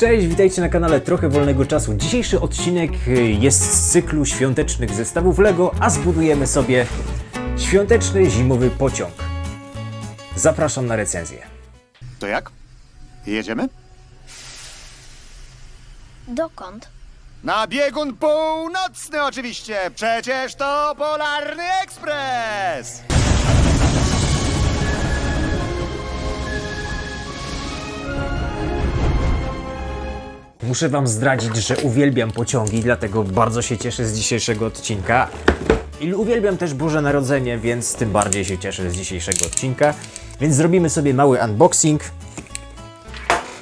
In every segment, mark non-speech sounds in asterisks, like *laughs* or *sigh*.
Cześć, witajcie na kanale Trochę Wolnego Czasu. Dzisiejszy odcinek y, jest z cyklu świątecznych zestawów LEGO, a zbudujemy sobie świąteczny zimowy pociąg. Zapraszam na recenzję. To jak? Jedziemy? Dokąd? Na biegun północny oczywiście! Przecież to Polarny Ekspres! Muszę Wam zdradzić, że uwielbiam pociągi, dlatego bardzo się cieszę z dzisiejszego odcinka. I uwielbiam też Boże Narodzenie, więc tym bardziej się cieszę z dzisiejszego odcinka. Więc zrobimy sobie mały unboxing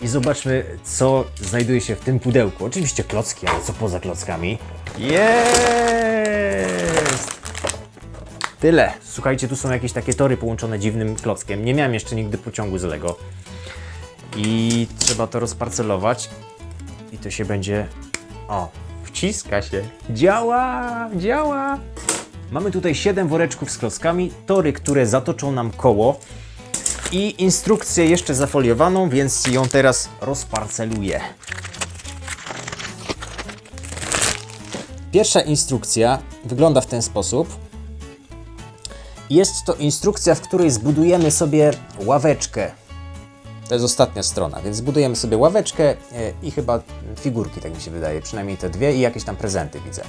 i zobaczmy, co znajduje się w tym pudełku. Oczywiście klocki, ale co poza klockami? Jest! Tyle. Słuchajcie, tu są jakieś takie tory połączone dziwnym klockiem. Nie miałem jeszcze nigdy pociągu z Lego. I trzeba to rozparcelować. I to się będzie. O, wciska się. Działa, działa. Mamy tutaj 7 woreczków z klockami, tory, które zatoczą nam koło i instrukcję jeszcze zafoliowaną, więc ją teraz rozparceluję. Pierwsza instrukcja wygląda w ten sposób. Jest to instrukcja, w której zbudujemy sobie ławeczkę to jest ostatnia strona, więc zbudujemy sobie ławeczkę e, i chyba figurki, tak mi się wydaje, przynajmniej te dwie i jakieś tam prezenty widzę.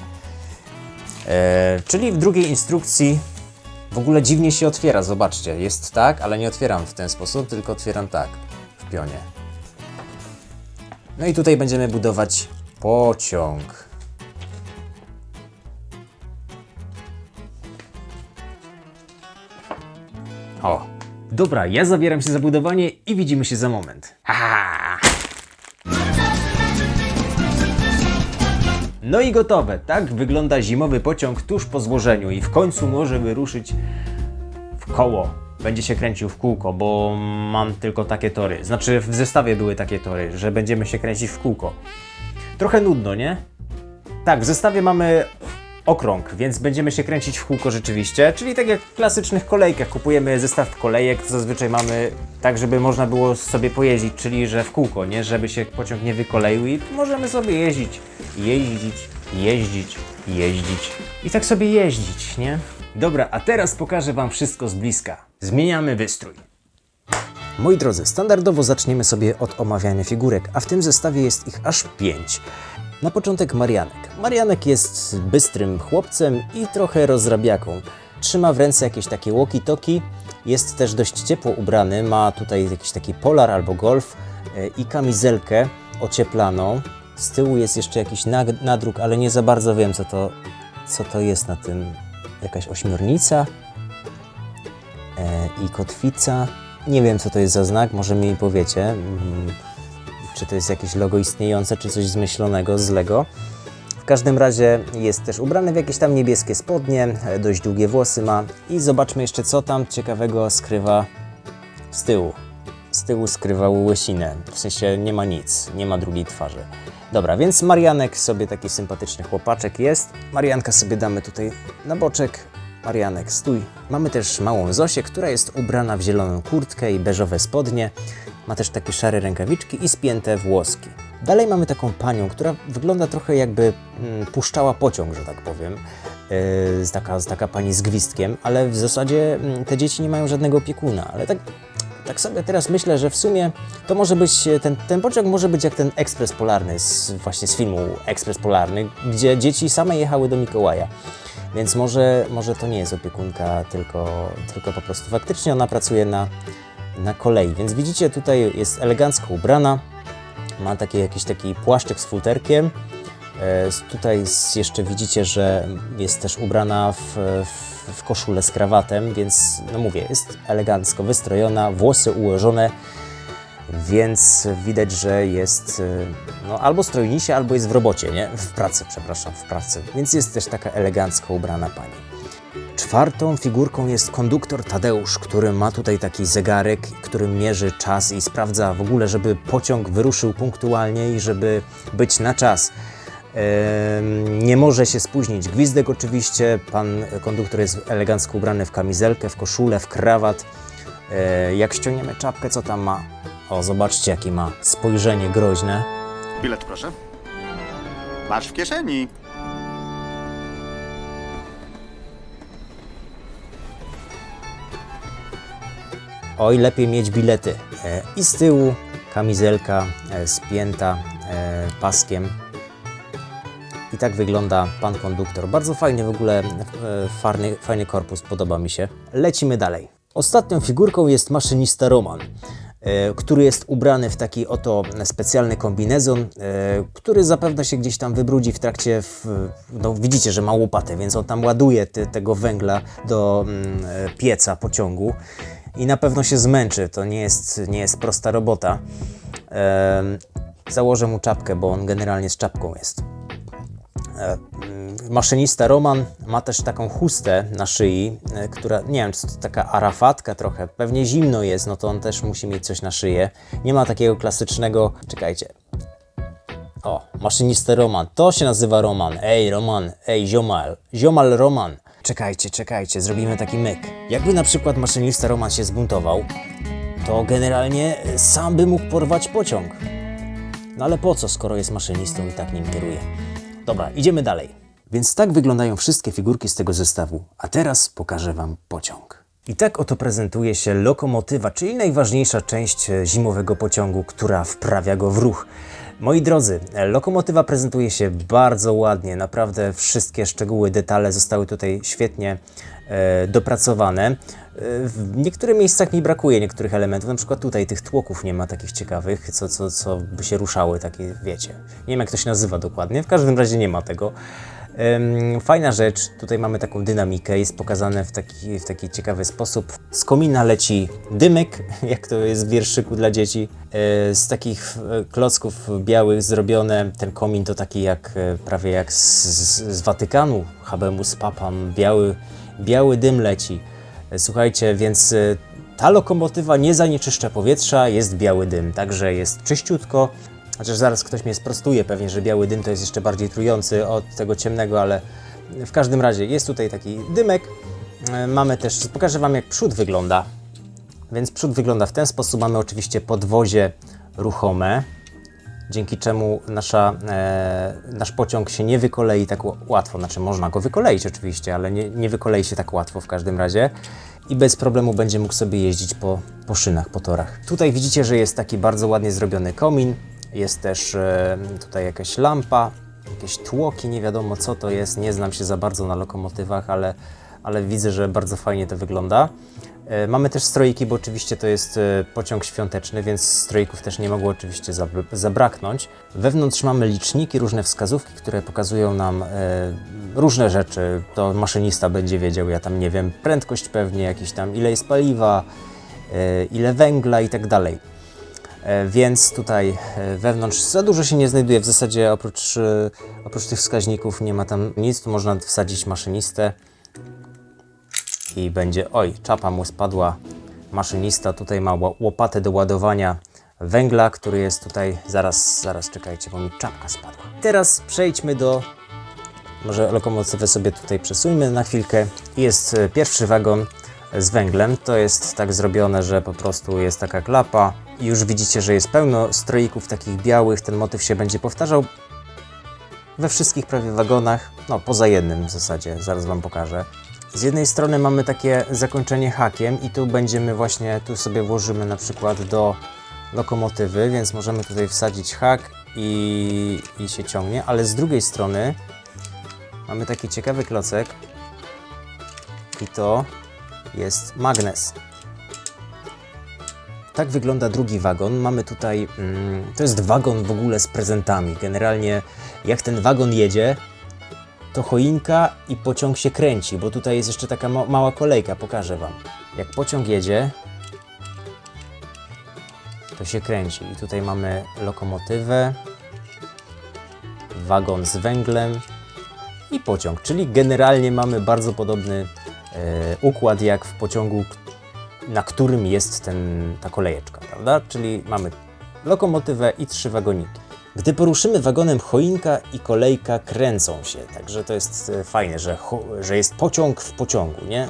E, czyli w drugiej instrukcji w ogóle dziwnie się otwiera, zobaczcie, jest tak, ale nie otwieram w ten sposób, tylko otwieram tak, w pionie. No i tutaj będziemy budować pociąg. O, dobra, ja zabieram się za budowanie i widzimy się za moment. Ha! No i gotowe. Tak wygląda zimowy pociąg tuż po złożeniu i w końcu może wyruszyć w koło. Będzie się kręcił w kółko, bo mam tylko takie tory. Znaczy w zestawie były takie tory, że będziemy się kręcić w kółko. Trochę nudno, nie? Tak, w zestawie mamy okrąg, więc będziemy się kręcić w kółko rzeczywiście, czyli tak jak w klasycznych kolejkach. Kupujemy zestaw kolejek, to zazwyczaj mamy tak, żeby można było sobie pojeździć, czyli że w kółko, nie? Żeby się pociąg nie wykoleił i możemy sobie jeździć, jeździć, jeździć, jeździć i tak sobie jeździć, nie? Dobra, a teraz pokażę Wam wszystko z bliska. Zmieniamy wystrój. Moi drodzy, standardowo zaczniemy sobie od omawiania figurek, a w tym zestawie jest ich aż pięć. Na początek Marianek. Marianek jest bystrym chłopcem i trochę rozrabiaką. Trzyma w ręce jakieś takie walkie-talkie, jest też dość ciepło ubrany, ma tutaj jakiś taki polar albo golf e, i kamizelkę ocieplaną. Z tyłu jest jeszcze jakiś nadruk, ale nie za bardzo wiem co to, co to jest na tym. Jakaś ośmiornica e, i kotwica. Nie wiem co to jest za znak, może mi powiecie. Czy to jest jakieś logo istniejące, czy coś zmyślonego z Lego. W każdym razie jest też ubrany w jakieś tam niebieskie spodnie, e, dość długie włosy ma i zobaczmy jeszcze co tam ciekawego skrywa z tyłu. Z tyłu skrywa łysinę, w sensie nie ma nic, nie ma drugiej twarzy. Dobra, więc Marianek sobie taki sympatyczny chłopaczek jest. Marianka sobie damy tutaj na boczek. Marianek, stój. Mamy też małą Zosię, która jest ubrana w zieloną kurtkę i beżowe spodnie. Ma też takie szare rękawiczki i spięte włoski. Dalej mamy taką panią, która wygląda trochę jakby mm, puszczała pociąg, że tak powiem. Yy, taka, taka pani z gwizdkiem, ale w zasadzie mm, te dzieci nie mają żadnego opiekuna. Ale tak, tak sobie teraz myślę, że w sumie to może być, e, ten, ten pociąg może być jak ten ekspres polarny, z, właśnie z filmu Ekspres Polarny, gdzie dzieci same jechały do Mikołaja. Więc może, może to nie jest opiekunka, tylko, tylko po prostu faktycznie ona pracuje na, na kolei. Więc widzicie, tutaj jest elegancko ubrana, ma taki, jakiś taki płaszczyk z futerkiem. E, Tutaj jeszcze widzicie, że jest też ubrana w, w, w koszulę z krawatem, więc no mówię, jest elegancko wystrojona, włosy ułożone, więc widać, że jest y, no, albo stroi się, albo jest w robocie, nie? W pracy, przepraszam, w pracy. Więc jest też taka elegancko ubrana pani. Czwartą figurką jest konduktor Tadeusz, który ma tutaj taki zegarek, który mierzy czas i sprawdza w ogóle, żeby pociąg wyruszył punktualnie i żeby być na czas. Nie może się spóźnić. Gwizdek oczywiście, pan konduktor jest elegancko ubrany w kamizelkę, w koszulę, w krawat. E, Jak ściągniemy czapkę, co tam ma? O, zobaczcie, jakie ma spojrzenie groźne. Bilet proszę. Masz w kieszeni. Oj, lepiej mieć bilety. E, I z tyłu kamizelka e, spięta e, paskiem. I tak wygląda pan konduktor. Bardzo fajny w ogóle, e, fajny, korpus, podoba mi się. Lecimy dalej. Ostatnią figurką jest maszynista Roman, który jest ubrany w taki oto specjalny kombinezon, który zapewne się gdzieś tam wybrudzi w trakcie, w, no widzicie, że ma łopatę, więc on tam ładuje te, tego węgla do mm, pieca pociągu i na pewno się zmęczy. To nie jest, nie jest prosta robota. Założę mu czapkę, bo on generalnie z czapką jest. Maszynista Roman ma też taką chustę na szyi, e, która, nie wiem, czy to taka arafatka trochę, pewnie zimno jest, no to on też musi mieć coś na szyję. Nie ma takiego klasycznego, czekajcie. O, maszynista Roman, to się nazywa Roman. Ej, Roman, ej, ziomal, ziomal Roman. Czekajcie, czekajcie, zrobimy taki myk. Jakby na przykład maszynista Roman się zbuntował, to generalnie sam by mógł porwać pociąg. No ale po co, skoro jest maszynistą i tak nim kieruje? Dobra, idziemy dalej. Więc tak wyglądają wszystkie figurki z tego zestawu. A teraz pokażę Wam pociąg. I tak oto prezentuje się lokomotywa, czyli najważniejsza część e, zimowego pociągu, która wprawia go w ruch. Moi drodzy, lokomotywa prezentuje się bardzo ładnie, naprawdę wszystkie szczegóły, detale zostały tutaj świetnie e, dopracowane. E, w niektórych miejscach mi brakuje niektórych elementów, na przykład tutaj tych tłoków nie ma takich ciekawych, co, co, co by się ruszały, takie wiecie. Nie wiem jak to się nazywa dokładnie, w każdym razie nie ma tego. Fajna rzecz, tutaj mamy taką dynamikę, jest pokazane w taki, w taki ciekawy sposób. Z komina leci dymyk, *laughs* jak to jest w wierszyku dla dzieci. E, Z takich e, klocków białych zrobione, ten komin to taki jak, e, prawie jak z, z, Watykanu, habemus papam, biały, biały dym leci. Słuchajcie, więc ta lokomotywa nie zanieczyszcza powietrza, jest biały dym, także jest czyściutko. Chociaż zaraz ktoś mnie sprostuje pewnie, że biały dym to jest jeszcze bardziej trujący od tego ciemnego, ale w każdym razie jest tutaj taki dymek. E, Mamy też, pokażę Wam jak przód wygląda. Więc przód wygląda w ten sposób. Mamy oczywiście podwozie ruchome, dzięki czemu nasza, e, nasz pociąg się nie wykolei tak łatwo. Znaczy można go wykoleić oczywiście, ale nie, nie wykolei się tak łatwo w każdym razie. I bez problemu będzie mógł sobie jeździć po, po szynach, po torach. Tutaj widzicie, że jest taki bardzo ładnie zrobiony komin. Jest też e, tutaj jakaś lampa, jakieś tłoki, nie wiadomo co to jest. Nie znam się za bardzo na lokomotywach, ale, ale widzę, że bardzo fajnie to wygląda. E, Mamy też stroiki, bo oczywiście to jest e, pociąg świąteczny, więc stroików też nie mogło oczywiście zabr- zabraknąć. Wewnątrz mamy liczniki, różne wskazówki, które pokazują nam różne rzeczy. To maszynista będzie wiedział, ja tam nie wiem, prędkość pewnie, jakiś tam ile jest paliwa, ile węgla i tak dalej. E, Więc tutaj e, wewnątrz za dużo się nie znajduje. W zasadzie oprócz, e, oprócz tych wskaźników nie ma tam nic. Tu można wsadzić maszynistę i będzie. Oj, czapa mu spadła. Maszynista tutaj ma ło- łopatę do ładowania węgla, który jest tutaj. Zaraz, zaraz czekajcie, bo mi czapka spadła. Teraz przejdźmy do. Może lokomotywę sobie tutaj przesuńmy na chwilkę. Jest pierwszy wagon z węglem. To jest tak zrobione, że po prostu jest taka klapa. Już widzicie, że jest pełno stroików takich białych. Ten motyw się będzie powtarzał we wszystkich prawie wagonach, no poza jednym w zasadzie, zaraz Wam pokażę. Z jednej strony mamy takie zakończenie hakiem i tu będziemy właśnie, tu sobie włożymy na przykład do lokomotywy, więc możemy tutaj wsadzić hak i, i się ciągnie, ale z drugiej strony mamy taki ciekawy klocek i to jest magnes. Tak wygląda drugi wagon. Mamy tutaj, mm, to jest wagon w ogóle z prezentami. Generalnie jak ten wagon jedzie, to choinka i pociąg się kręci, bo tutaj jest jeszcze taka ma mała kolejka, pokażę Wam. Jak pociąg jedzie, to się kręci. I tutaj mamy lokomotywę, wagon z węglem i pociąg, czyli generalnie mamy bardzo podobny e, układ jak w pociągu, na którym jest ten, ta kolejeczka, prawda? Czyli mamy lokomotywę i trzy wagoniki. Gdy poruszymy wagonem, choinka i kolejka kręcą się, także to jest e, fajne, że, że jest pociąg w pociągu, nie?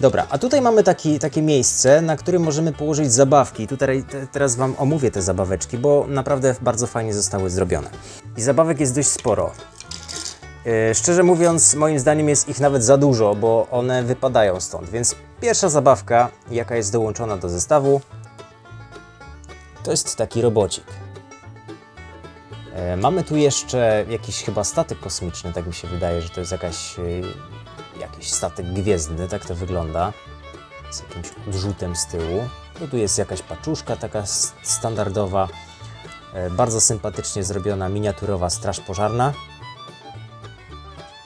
Dobra, a tutaj mamy taki, takie miejsce, na którym możemy położyć zabawki. Tutaj te, teraz Wam omówię te zabaweczki, bo naprawdę bardzo fajnie zostały zrobione. I zabawek jest dość sporo. Yy, szczerze mówiąc, moim zdaniem jest ich nawet za dużo, bo one wypadają stąd. Więc pierwsza zabawka, jaka jest dołączona do zestawu, to jest taki robocik. E, Mamy tu jeszcze jakiś chyba statek kosmiczny, tak mi się wydaje, że to jest jakaś, e, jakiś statek gwiezdny, tak to wygląda. Z jakimś odrzutem z tyłu. No tu jest jakaś paczuszka taka standardowa. E, Bardzo sympatycznie zrobiona miniaturowa straż pożarna.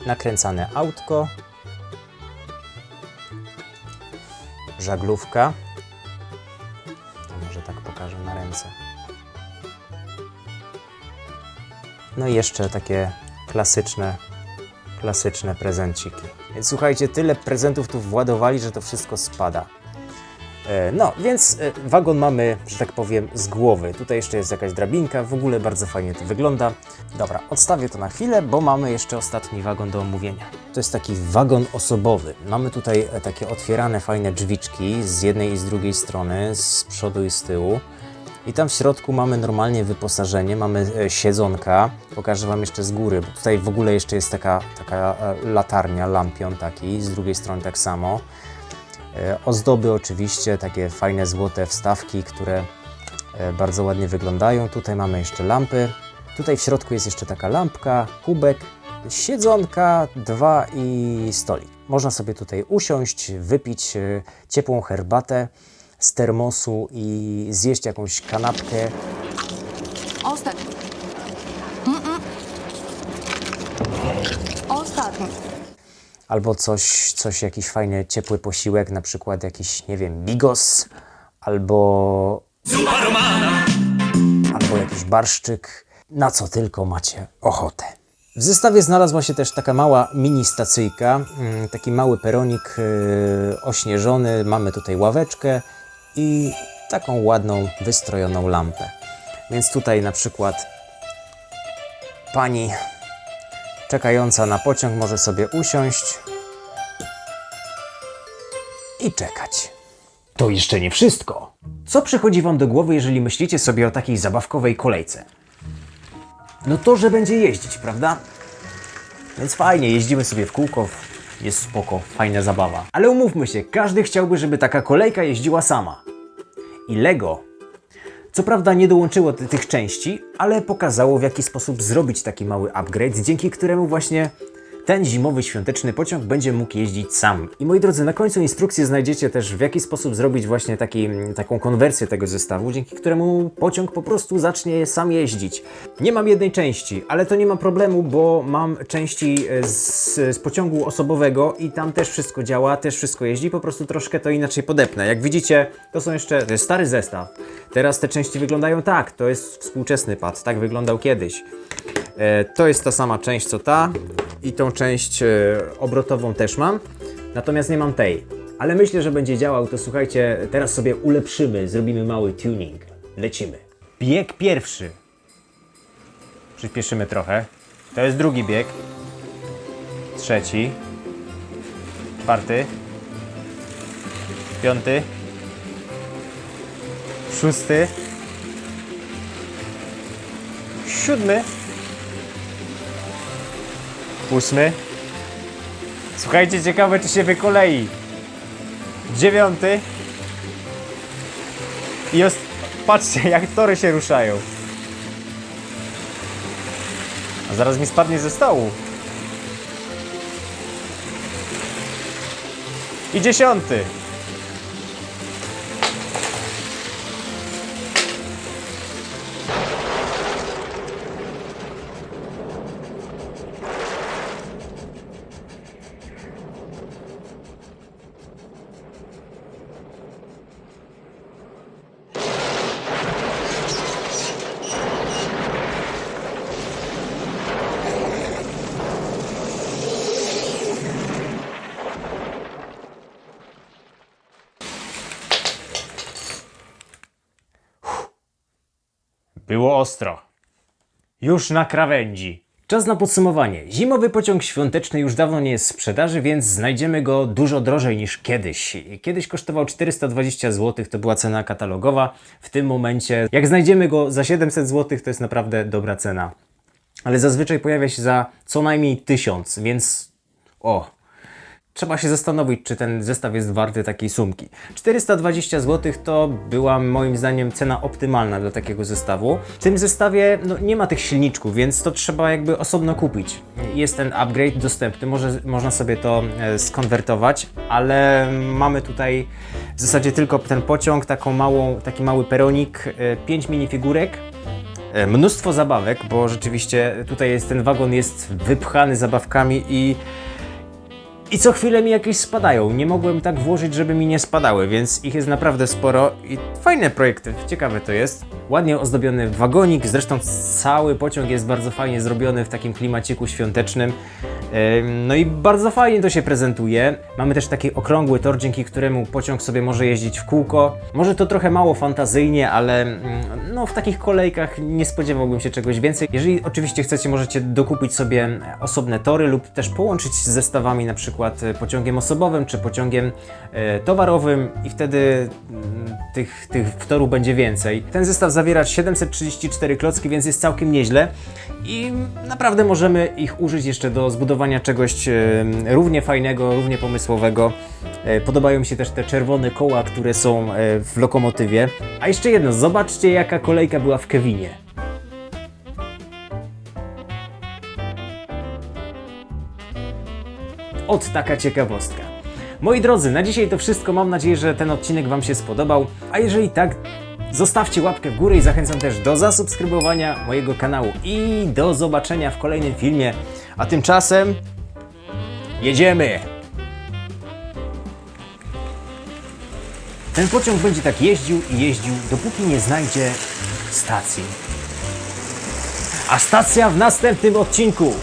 Nakręcane autko. Żaglówka. To może tak pokażę na ręce. No i jeszcze takie klasyczne, klasyczne prezenciki. Więc słuchajcie, tyle prezentów tu władowali, że to wszystko spada. E, No, więc e, wagon mamy, że tak powiem, z głowy. Tutaj jeszcze jest jakaś drabinka, w ogóle bardzo fajnie to wygląda. Dobra, odstawię to na chwilę, bo mamy jeszcze ostatni wagon do omówienia. To jest taki wagon osobowy. Mamy tutaj e, takie otwierane fajne drzwiczki z jednej i z drugiej strony, z przodu i z tyłu. I tam w środku mamy normalnie wyposażenie, mamy siedzonka. Pokażę Wam jeszcze z góry, bo tutaj w ogóle jeszcze jest taka, taka latarnia, lampion taki, z drugiej strony tak samo. E, Ozdoby oczywiście, takie fajne złote wstawki, które e, bardzo ładnie wyglądają. Tutaj mamy jeszcze lampy. Tutaj w środku jest jeszcze taka lampka, kubek, siedzonka, dwa i stolik. Można sobie tutaj usiąść, wypić e, ciepłą herbatę z termosu i zjeść jakąś kanapkę. Ostatni. Mm-mm. Ostatni. Albo coś, coś jakiś fajny, ciepły posiłek, na przykład jakiś, nie wiem, bigos, albo albo jakiś barszczyk, na co tylko macie ochotę. W zestawie znalazła się też taka mała mini stacyjka, mm, taki mały peronik yy, ośnieżony, mamy tutaj ławeczkę i taką ładną, wystrojoną lampę. Więc tutaj na przykład pani czekająca na pociąg może sobie usiąść i czekać. To jeszcze nie wszystko. Co przychodzi Wam do głowy, jeżeli myślicie sobie o takiej zabawkowej kolejce? No to, że będzie jeździć, prawda? Więc fajnie, jeździmy sobie w kółko, jest spoko, fajna zabawa. Ale umówmy się, każdy chciałby, żeby taka kolejka jeździła sama. I Lego co prawda nie dołączyło ty- tych części, ale pokazało w jaki sposób zrobić taki mały upgrade, dzięki któremu właśnie ten zimowy świąteczny pociąg będzie mógł jeździć sam. I moi drodzy, na końcu instrukcji znajdziecie też w jaki sposób zrobić właśnie taki, taką konwersję tego zestawu, dzięki któremu pociąg po prostu zacznie sam jeździć. Nie mam jednej części, ale to nie ma problemu, bo mam części e, z, z pociągu osobowego i tam też wszystko działa, też wszystko jeździ, po prostu troszkę to inaczej podepnę. Jak widzicie, to są jeszcze, to stary zestaw. Teraz te części wyglądają tak, to jest współczesny pad, tak wyglądał kiedyś. E, To jest ta sama część co ta i tą część e, obrotową też mam, natomiast nie mam tej. Ale myślę, że będzie działał, to słuchajcie, teraz sobie ulepszymy, zrobimy mały tuning. Lecimy. Bieg pierwszy. Przyspieszymy trochę. To jest drugi bieg. Trzeci. Czwarty. Piąty. Szósty. Siódmy. Ósmy. Słuchajcie, ciekawe czy się wykolei. Dziewiąty. I os- patrzcie, jak tory się ruszają. A zaraz mi spadnie ze stołu. I dziesiąty. Było ostro. Już na krawędzi. Czas na podsumowanie. Zimowy pociąg świąteczny już dawno nie jest w sprzedaży, więc znajdziemy go dużo drożej niż kiedyś. Kiedyś kosztował 420 zł, to była cena katalogowa. W tym momencie, jak znajdziemy go za 700 zł, to jest naprawdę dobra cena. Ale zazwyczaj pojawia się za co najmniej 1000, więc o, Trzeba się zastanowić, czy ten zestaw jest warty takiej sumki. 420 zł to była moim zdaniem cena optymalna dla takiego zestawu. W tym zestawie no, nie ma tych silniczków, więc to trzeba jakby osobno kupić. Jest ten upgrade dostępny, może, można sobie to e, skonwertować, ale mamy tutaj w zasadzie tylko ten pociąg, taką małą, taki mały peronik, 5 minifigurek, e, mnóstwo zabawek, bo rzeczywiście tutaj jest ten wagon jest wypchany zabawkami i i co chwilę mi jakieś spadają. Nie mogłem tak włożyć, żeby mi nie spadały, więc ich jest naprawdę sporo i fajne projekty, ciekawe to jest. Ładnie ozdobiony wagonik, zresztą cały pociąg jest bardzo fajnie zrobiony w takim klimaciku świątecznym. No i bardzo fajnie to się prezentuje. Mamy też taki okrągły tor, dzięki któremu pociąg sobie może jeździć w kółko. Może to trochę mało fantazyjnie, ale mm, no, w takich kolejkach nie spodziewałbym się czegoś więcej. Jeżeli oczywiście chcecie, możecie dokupić sobie osobne tory lub też połączyć z zestawami na przykład e, pociągiem osobowym czy pociągiem e, towarowym i wtedy mm, tych, tych torów będzie więcej. Ten zestaw zawiera 734 klocki, więc jest całkiem nieźle i naprawdę możemy ich użyć jeszcze do zbudowania czegoś e, równie fajnego, równie pomysłowego. E, Podobają mi się też te czerwone koła, które są e, w lokomotywie. A jeszcze jedno, zobaczcie jaka kolejka była w Kevinie. Ot taka ciekawostka. Moi drodzy, na dzisiaj to wszystko. Mam nadzieję, że ten odcinek Wam się spodobał. A jeżeli tak, zostawcie łapkę w górę i zachęcam też do zasubskrybowania mojego kanału i do zobaczenia w kolejnym filmie. A tymczasem jedziemy! Ten pociąg będzie tak jeździł i jeździł, dopóki nie znajdzie stacji. A stacja w następnym odcinku.